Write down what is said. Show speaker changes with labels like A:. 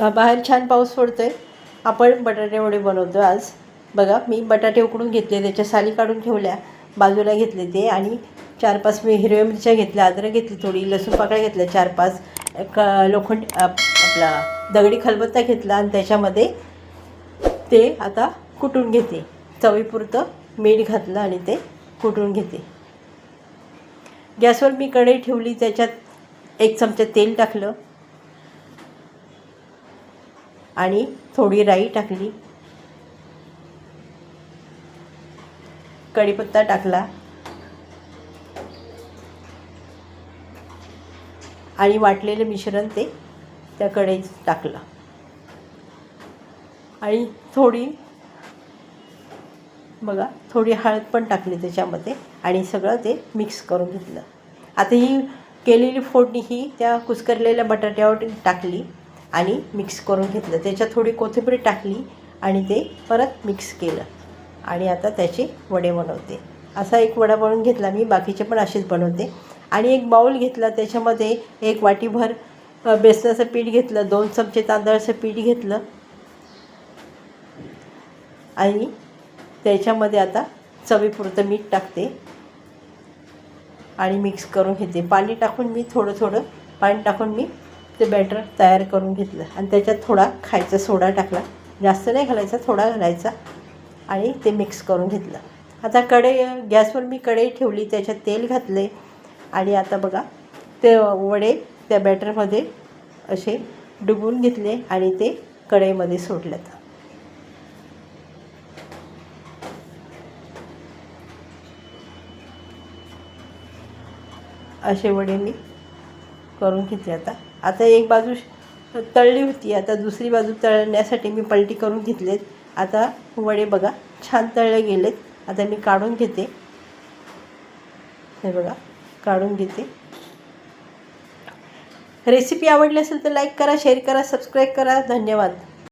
A: बाहेर छान पाऊस पडतो आहे आपण बटाटे वडे बनवतो आज. बघा मी बटाटे उकडून घेतले त्याच्या साली काढून ठेवल्या बाजूला घेतले ते आणि चार पाच मी हिरव्या मिरच्या घेतल्या अद्रक घेतली थोडी लसूण पाकळ्या घेतल्या चार पाच एक लोखंड आपला दगडी खलबत्ता घेतला आणि त्याच्यामध्ये ते आता कुटून घेते. चवीपुरतं मीठ घातलं आणि ते कुटून घेते. गॅसवर मी कढई ठेवली त्याच्यात एक चमचा तेल टाकलं. आणि थोडी राई टाकली. कढीपत्ता टाकला. आणि वाटलेलं मिश्रण ते त्या कढईत टाकलं. आणि थोडी बघा थोडी हळद पण टाकली त्याच्यामध्ये आणि सगळं ते मिक्स करून घेतलं. आता ही केलेली फोडणी ही त्या कुस्करलेल्या बटाट्यावर टाकली. आणि मिक्स करून घेतलं. त्याच्यात थोडी कोथिंबीर टाकली आणि ते परत मिक्स केलं. आणि आता त्याचे वडे बनवते. असा एक वडा बनवून घेतला. मी बाकीचे पण असेच बनवते. आणि एक बाऊल घेतला. त्याच्यामध्ये एक वाटीभर बेसनाचं पीठ घेतलं. दोन चमचे तांदळाचं पीठ घेतलं. आणि त्याच्यामध्ये आता चवीपुरतं मीठ टाकते. आणि मिक्स करून घेते. पाणी टाकून मी थोडं थोडं पाणी टाकून मी ते बॅटर तयार करून घेतलं. आणि त्याच्यात थोडा खायचा सोडा टाकला. जास्त नाही घालायचा थोडा घालायचा. आणि ते मिक्स करून घेतलं. आता कढई गॅसवर मी कढई ठेवली त्याच्यात तेल घातले आणि आता बघा ते वडे त्या बॅटरमध्ये असे डुबून घेतले आणि ते कढईमध्ये सोडलेत. असे वडे मी करून घेतले आता. आता एक बाजू तळली होती आता दुसरी बाजू तळण्यासाठी मी पलटी करून घेतलेत. आता वडे बघा छान तळले गेलेत. आता मी काढून घेते. हे बघा काढून घेते. रेसिपी आवडली असेल तर लाईक करा शेअर करा सबस्क्राईब करा. धन्यवाद.